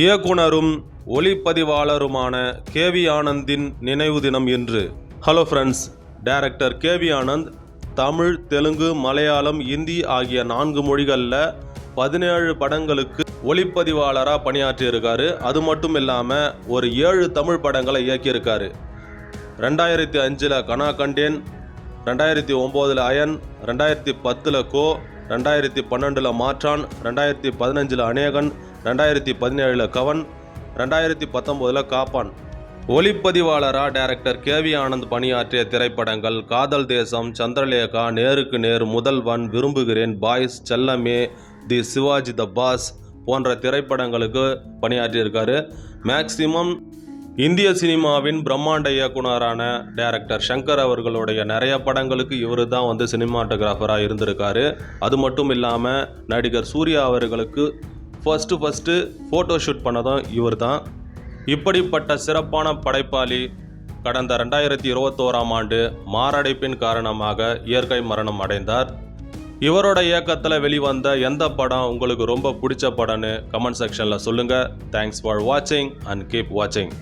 இயக்குனரும் ஒளிப்பதிவாளருமான கேவி ஆனந்தின் நினைவு தினம் இன்று. Hello friends director KV Anand Tamil Telugu Malayalam Hindi ஆகிய நான்கு மொழிகளில் பதினேழு படங்களுக்கு ஒளிப்பதிவாளராக பணியாற்றியிருக்காரு. அது மட்டும் இல்லாமல் ஒரு ஏழு தமிழ் படங்களை இயக்கியிருக்காரு. ரெண்டாயிரத்தி அஞ்சில் கனா கண்டேன் ரெண்டாயிரத்தி ஒம்போதில் அயன் ரெண்டாயிரத்தி பத்தில் கோ ரெண்டாயிரத்தி பன்னெண்டில் மாற்றான் ரெண்டாயிரத்தி பதினஞ்சில் அநேகன் ரெண்டாயிரத்தி பதினேழில் கவன் ரெண்டாயிரத்தி பத்தொம்போதில் காப்பான். ஒளிப்பதிவாளராக டைரக்டர் கேவி ஆனந்த் பணியாற்றிய திரைப்படங்கள் காதல் தேசம் சந்திரலேகா நேருக்கு நேர் முதல்வன் விரும்புகிறேன் பாய்ஸ் செல்லமே தி சிவாஜி த பாஸ் போன்ற திரைப்படங்களுக்கு பணியாற்றியிருக்காரு. மேக்சிமம் இந்திய சினிமாவின் பிரம்மாண்ட இயக்குனரான டைரக்டர் சங்கர் அவர்களுடைய நிறைய படங்களுக்கு இவர் தான் வந்து சினிமாட்டோகிராஃபராக இருந்திருக்காரு. அது மட்டும் இல்லாமல் நடிகர் சூர்யா அவர்களுக்கு ஃபஸ்ட்டு ஃபஸ்ட்டு ஃபோட்டோ ஷூட் பண்ணதும் இவர் தான் இப்படிப்பட்ட சிறப்பான படைப்பாளி கடந்த ரெண்டாயிரத்தி இருபத்தோராம் ஆண்டு மாரடைப்பின் காரணமாக இயற்கை மரணம் அடைந்தார். இவரோட இயக்கத்தில் வெளிவந்த எந்த படம் உங்களுக்கு ரொம்ப பிடிச்ச படம்னு கமெண்ட் செக்ஷனில் சொல்லுங்கள் தேங்க்ஸ் ஃபார் வாட்சிங் அண்ட் கீப் வாட்சிங்